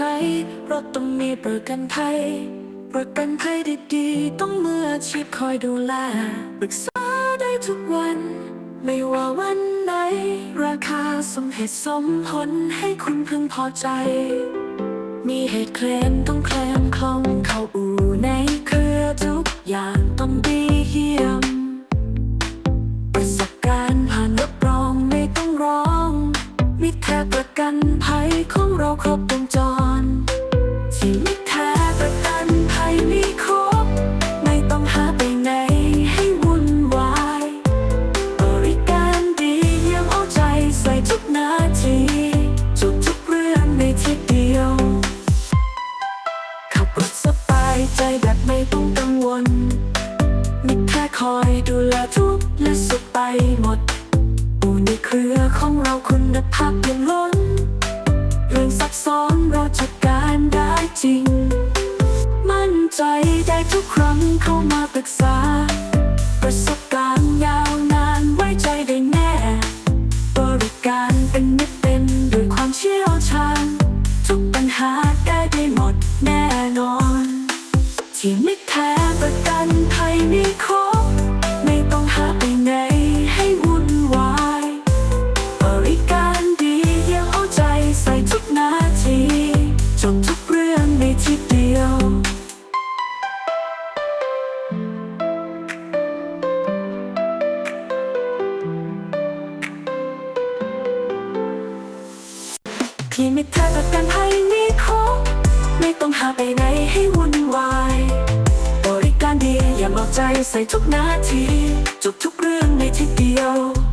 ช้รถต้องมีประกันภัยประกันภัยดีๆ ต้องมืออาชีพคอยดูแลปรึกษาได้ทุกวัน ไม่ว่าวันไหน ราคาสมเหตุสมผลให้คุณพึงพอใจ มีเหตุเคลมต้องเคลมคล่องเข้าอู่ในเครือทุกอย่างต้องดีเยี่ยมประสบการณ์ผ่านรับรองไม่ต้องร้องมิตรแท้ประกันภัยของเราครบวง หมดอู่ในเครือของเราคุณภาพเพียงล้น เรื่องซับซ้อนเราจัดการได้จริง มั่นใจได้ทุกครั้งเข้ามาปรึกษา ประสบการณ์ยาวนานไว้ใจได้แน่ บริการเป็นมิตรเต็มด้วยความเชี่ยวชาญ ทุกปัญหาแก้ได้หมดแน่นอน ที่มิตรแท้ประกันภัยมีคร ที่มิตรแท้ประกันภัยมีครบไม่ต้องหาไปไหนให้วุ่นวาย บริการดีอย่าเอาใจใส่ทุกนาทีจบทุกเรื่องในที่เดียว